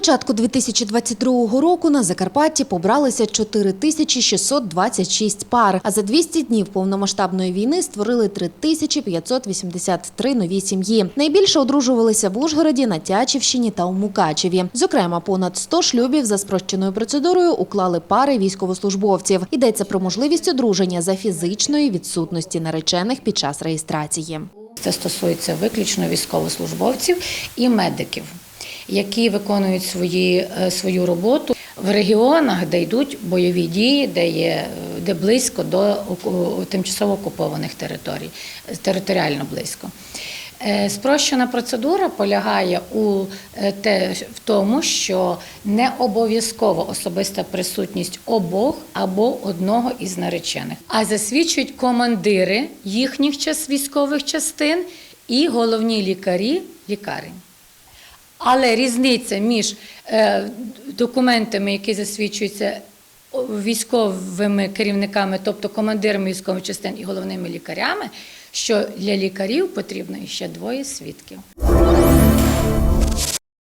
початку 2022 року на Закарпатті побралися 4626 пар, а за 200 днів повномасштабної війни створили 3583 нові сім'ї. Найбільше одружувалися в Ужгороді, на Тячівщині та у Мукачеві. Зокрема, понад 100 шлюбів за спрощеною процедурою уклали пари військовослужбовців. Йдеться про можливість одруження за фізичної відсутності наречених під час реєстрації. Це стосується виключно військовослужбовців і медиків, які виконують свої, е, свою роботу в регіонах, де йдуть бойові дії, де є е, де близько до тимчасово окупованих територій, е, територіально близько. Е, Спрощена процедура полягає у е, те, в тому, що не обов'язково особиста присутність обох або одного із наречених, а засвідчують командири їхніх час військових частин і головні лікарі лікарень. Але різниця між е, документами, які засвідчуються військовими керівниками, тобто командирами військових частин і головними лікарями, що для лікарів потрібно ще двоє свідків.